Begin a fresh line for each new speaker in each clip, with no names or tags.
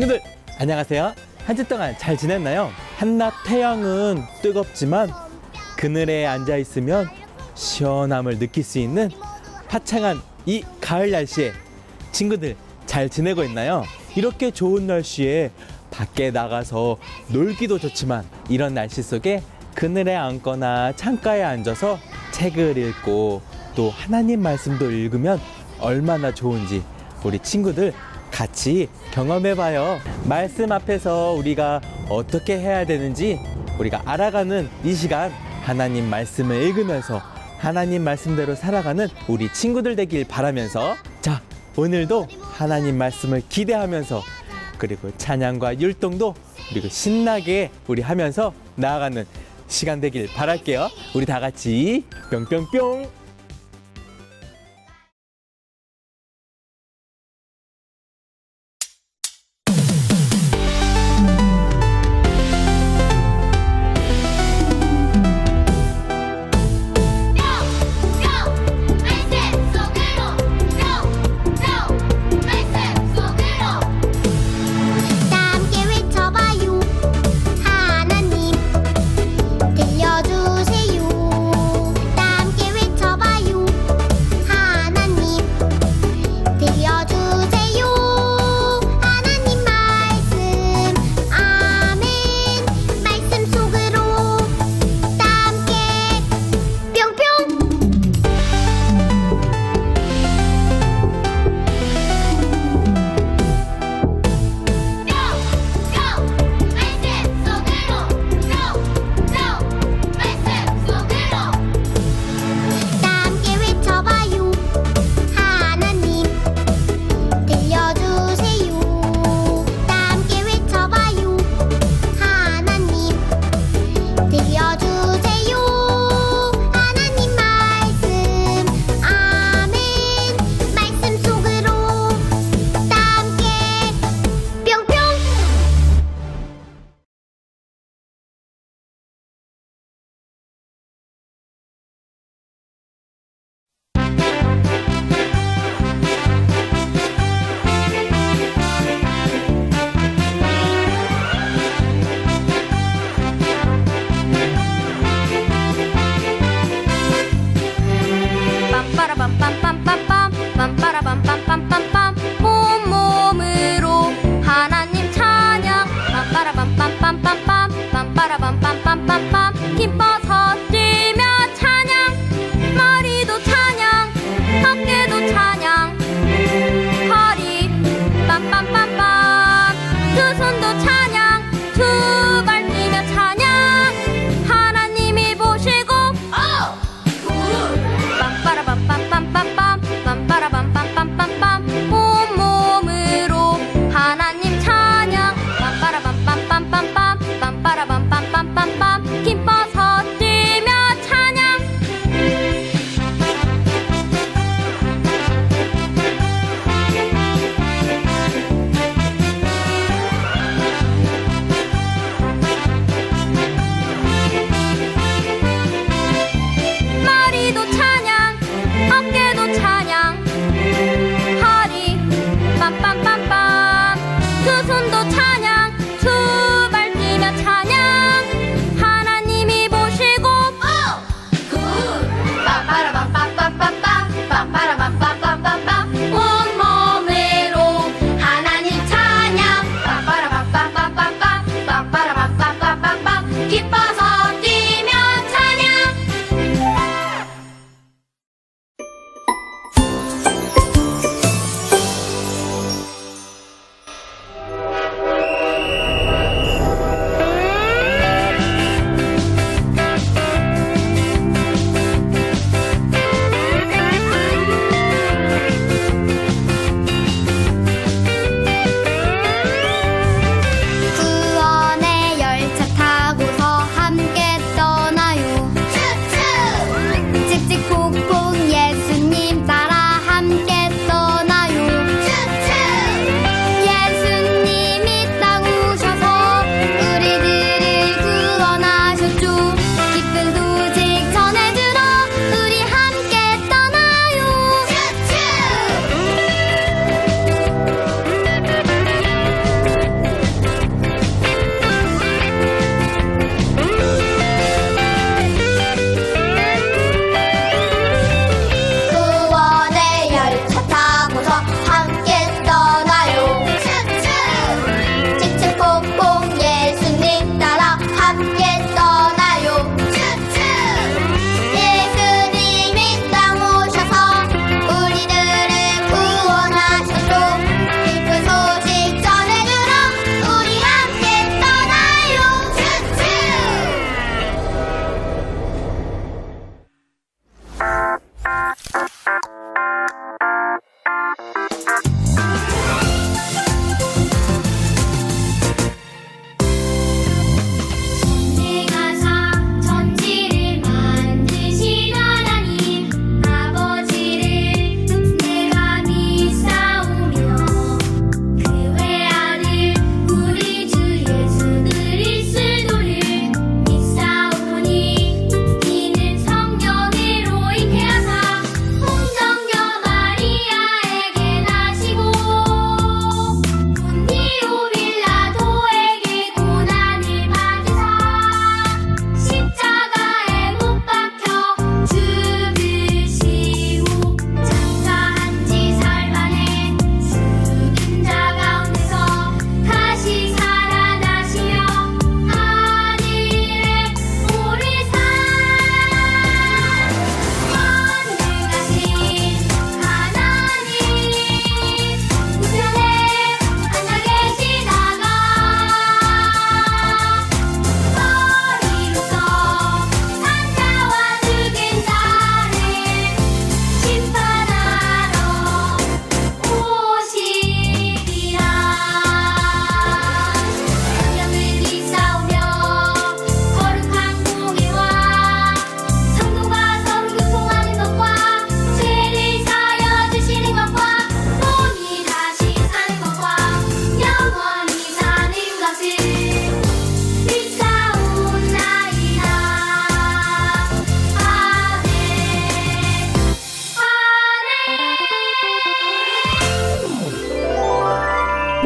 친구들 안녕하세요. 한 주 동안 잘 지냈나요? 한낮 태양은 뜨겁지만 그늘에 앉아 있으면 시원함을 느낄 수 있는 화창한 이 가을 날씨에 친구들 잘 지내고 있나요? 이렇게 좋은 날씨에 밖에 나가서 놀기도 좋지만 이런 날씨 속에 그늘에 앉거나 창가에 앉아서 책을 읽고 또 하나님 말씀도 읽으면 얼마나 좋은지 우리 친구들 같이 경험해 봐요. 말씀 앞에서 우리가 어떻게 해야 되는지 우리가 알아가는 이 시간 하나님 말씀을 읽으면서 하나님 말씀대로 살아가는 우리 친구들 되길 바라면서 자, 오늘도 하나님 말씀을 기대하면서 그리고 찬양과 율동도 그리고 신나게 우리 하면서 나아가는 시간 되길 바랄게요. 우리 다 같이 뿅뿅뿅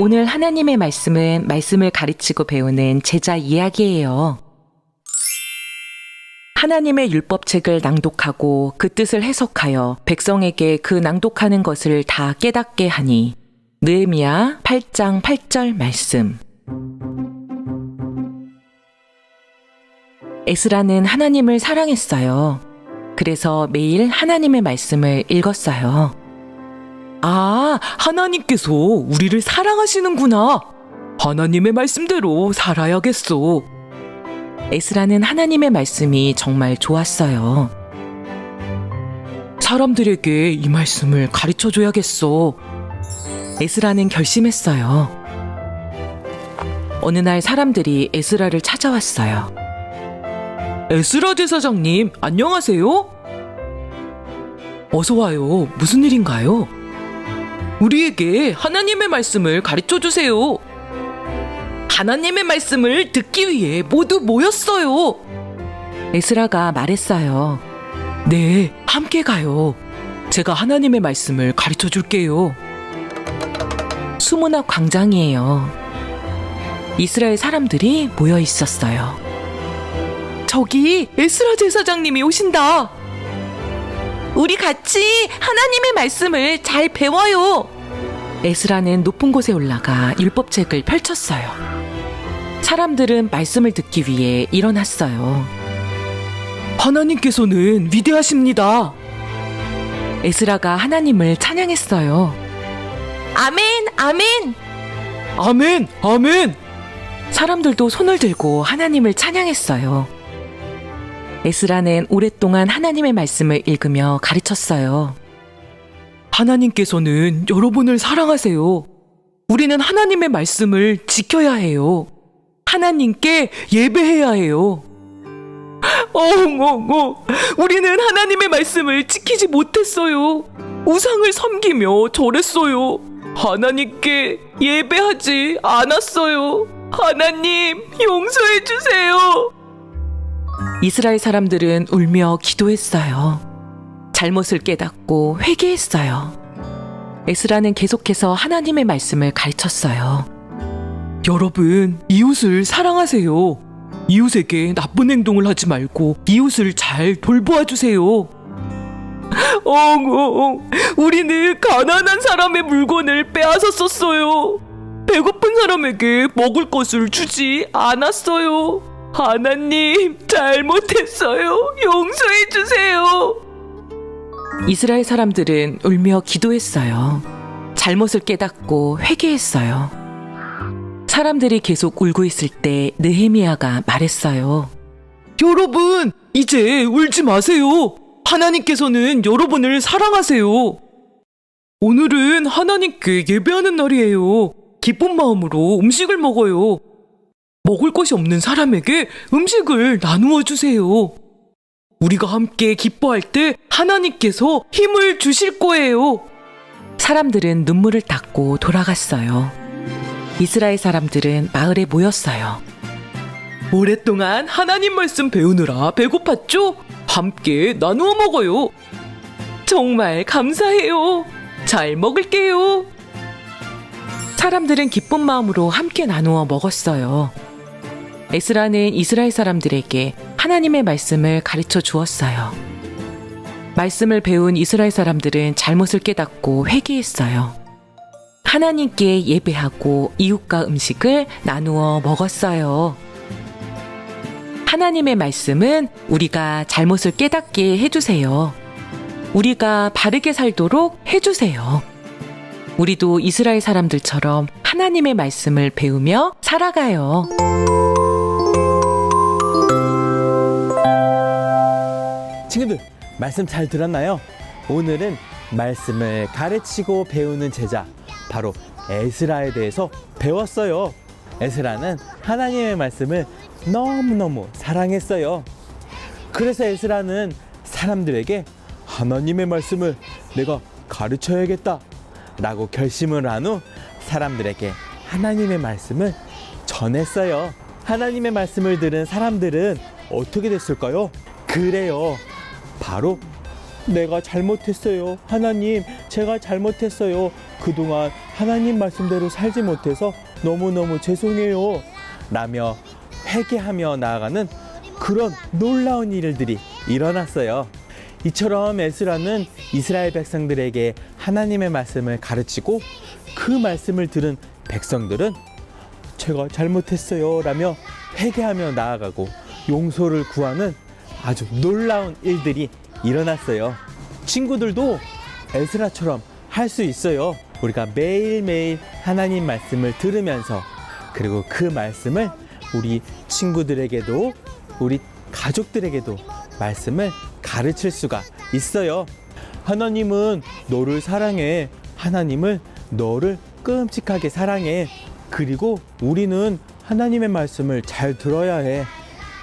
오늘 하나님의 말씀은 말씀을 가르치고 배우는 제자 이야기예요. 하나님의 율법책을 낭독하고 그 뜻을 해석하여 백성에게 그 낭독하는 것을 다 깨닫게 하니 느헤미야 8장 8절 말씀. 에스라는 하나님을 사랑했어요. 그래서 매일 하나님의 말씀을 읽었어요. 아, 하나님께서 우리를 사랑하시는구나. 하나님의 말씀대로 살아야겠소. 에스라는 하나님의 말씀이 정말 좋았어요. 사람들에게 이 말씀을 가르쳐 줘야겠어. 에스라는 결심했어요. 어느 날 사람들이 에스라를 찾아왔어요. 에스라 제사장님, 안녕하세요? 어서 와요. 무슨 일인가요? 우리에게 하나님의 말씀을 가르쳐 주세요. 하나님의 말씀을 듣기 위해 모두 모였어요. 에스라가 말했어요. 네, 함께 가요. 제가 하나님의 말씀을 가르쳐 줄게요. 수문학 광장이에요. 이스라엘 사람들이 모여 있었어요. 저기 에스라 제사장님이 오신다. 우리 같이 하나님의 말씀을 잘 배워요. 에스라는 높은 곳에 올라가 율법책을 펼쳤어요. 사람들은 말씀을 듣기 위해 일어났어요. 하나님께서는 위대하십니다. 에스라가 하나님을 찬양했어요. 아멘, 아멘. 아멘, 아멘. 사람들도 손을 들고 하나님을 찬양했어요. 에스라는 오랫동안 하나님의 말씀을 읽으며 가르쳤어요. 하나님께서는 여러분을 사랑하세요. 우리는 하나님의 말씀을 지켜야 해요. 하나님께 예배해야 해요. 엉엉엉, 우리는 하나님의 말씀을 지키지 못했어요. 우상을 섬기며 절했어요. 하나님께 예배하지 않았어요. 하나님, 용서해 주세요. 이스라엘 사람들은 울며 기도했어요. 잘못을 깨닫고 회개했어요. 에스라는 계속해서 하나님의 말씀을 가르쳤어요. 여러분, 이웃을 사랑하세요. 이웃에게 나쁜 행동을 하지 말고 이웃을 잘 돌보아 주세요. 엉엉, 우리는 가난한 사람의 물건을 빼앗았었어요. 배고픈 사람에게 먹을 것을 주지 않았어요. 하나님, 잘못했어요. 용서해 주세요. 이스라엘 사람들은 울며 기도했어요. 잘못을 깨닫고 회개했어요. 사람들이 계속 울고 있을 때 느헤미야가 말했어요. 여러분, 이제 울지 마세요. 하나님께서는 여러분을 사랑하세요. 오늘은 하나님께 예배하는 날이에요. 기쁜 마음으로 음식을 먹어요. 먹을 것이 없는 사람에게 음식을 나누어 주세요. 우리가 함께 기뻐할 때 하나님께서 힘을 주실 거예요. 사람들은 눈물을 닦고 돌아갔어요. 이스라엘 사람들은 마을에 모였어요. 오랫동안 하나님 말씀 배우느라 배고팠죠? 함께 나누어 먹어요. 정말 감사해요. 잘 먹을게요. 사람들은 기쁜 마음으로 함께 나누어 먹었어요. 에스라는 이스라엘 사람들에게 하나님의 말씀을 가르쳐 주었어요. 말씀을 배운 이스라엘 사람들은 잘못을 깨닫고 회개했어요. 하나님께 예배하고 이웃과 음식을 나누어 먹었어요. 하나님의 말씀은 우리가 잘못을 깨닫게 해주세요. 우리가 바르게 살도록 해주세요. 우리도 이스라엘 사람들처럼 하나님의 말씀을 배우며 살아가요.
말씀 잘 들었나요? 오늘은 말씀을 가르치고 배우는 제자 바로 에스라에 대해서 배웠어요. 에스라는 하나님의 말씀을 너무너무 사랑했어요. 그래서 에스라는 사람들에게 하나님의 말씀을 내가 가르쳐야겠다 라고 결심을 한 후 사람들에게 하나님의 말씀을 전했어요. 하나님의 말씀을 들은 사람들은 어떻게 됐을까요? 그래요. 바로 내가 잘못했어요. 하나님, 제가 잘못했어요. 그동안 하나님 말씀대로 살지 못해서 너무너무 죄송해요. 라며 회개하며 나아가는 그런 놀라운 일들이 일어났어요. 이처럼 에스라는 이스라엘 백성들에게 하나님의 말씀을 가르치고 그 말씀을 들은 백성들은 제가 잘못했어요 라며 회개하며 나아가고 용서를 구하는 아주 놀라운 일들이 일어났어요. 친구들도 에스라처럼 할 수 있어요. 우리가 매일매일 하나님 말씀을 들으면서 그리고 그 말씀을 우리 친구들에게도 우리 가족들에게도 말씀을 가르칠 수가 있어요. 하나님은 너를 사랑해. 하나님을 너를 끔찍하게 사랑해. 그리고 우리는 하나님의 말씀을 잘 들어야 해.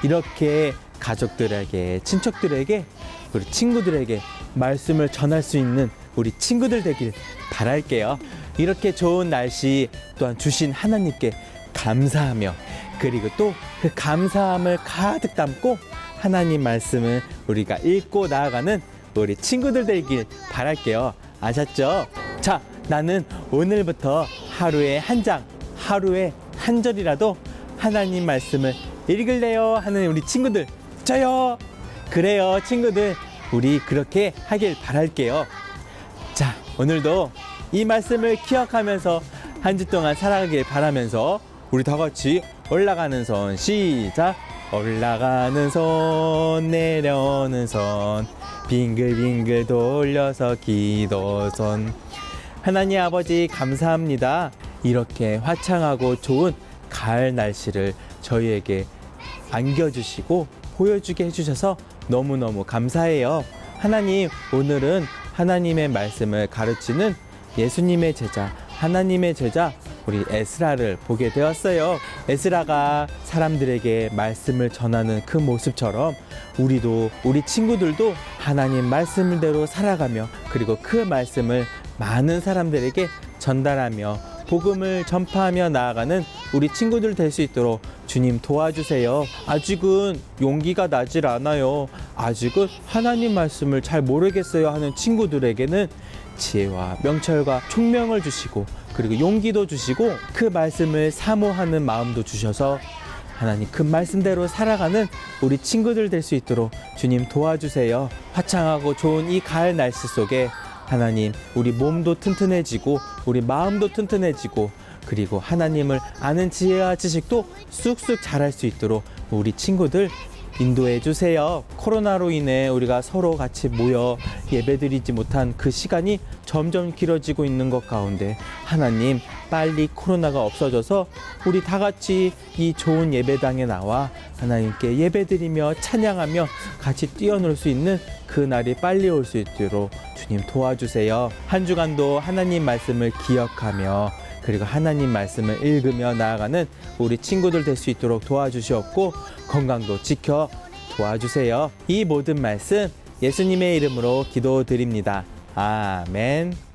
이렇게 가족들에게, 친척들에게, 우리 친구들에게 말씀을 전할 수 있는 우리 친구들 되길 바랄게요. 이렇게 좋은 날씨 또한 주신 하나님께 감사하며 그리고 또 그 감사함을 가득 담고 하나님 말씀을 우리가 읽고 나아가는 우리 친구들 되길 바랄게요. 아셨죠? 자, 나는 오늘부터 하루에 한 장, 하루에 한 절이라도 하나님 말씀을 읽을래요 하는 우리 친구들 저요. 그래요, 친구들. 우리 그렇게 하길 바랄게요. 자, 오늘도 이 말씀을 기억하면서 한 주 동안 살아가길 바라면서 우리 다 같이 올라가는 손 시작. 올라가는 손 내려오는 손 빙글빙글 돌려서 기도손 하나님 아버지 감사합니다. 이렇게 화창하고 좋은 가을 날씨를 저희에게 안겨주시고 보여주게 해주셔서 너무너무 감사해요. 하나님, 오늘은 하나님의 말씀을 가르치는 예수님의 제자, 하나님의 제자, 우리 에스라를 보게 되었어요. 에스라가 사람들에게 말씀을 전하는 그 모습처럼 우리도, 우리 친구들도 하나님 말씀대로 살아가며 그리고 그 말씀을 많은 사람들에게 전달하며 복음을 전파하며 나아가는 우리 친구들 될 수 있도록 주님 도와주세요. 아직은 용기가 나질 않아요. 아직은 하나님 말씀을 잘 모르겠어요 하는 친구들에게는 지혜와 명철과 총명을 주시고 그리고 용기도 주시고 그 말씀을 사모하는 마음도 주셔서 하나님 그 말씀대로 살아가는 우리 친구들 될 수 있도록 주님 도와주세요. 화창하고 좋은 이 가을 날씨 속에 하나님 우리 몸도 튼튼해지고 우리 마음도 튼튼해지고 그리고 하나님을 아는 지혜와 지식도 쑥쑥 자랄 수 있도록 우리 친구들 인도해 주세요. 코로나로 인해 우리가 서로 같이 모여 예배드리지 못한 그 시간이 점점 길어지고 있는 것 가운데 하나님 빨리 코로나가 없어져서 우리 다 같이 이 좋은 예배당에 나와 하나님께 예배드리며 찬양하며 같이 뛰어놀 수 있는 그 날이 빨리 올 수 있도록 주님 도와주세요. 한 주간도 하나님 말씀을 기억하며 그리고 하나님 말씀을 읽으며 나아가는 우리 친구들 될 수 있도록 도와주시옵고 건강도 지켜 도와주세요. 이 모든 말씀 예수님의 이름으로 기도드립니다. 아멘.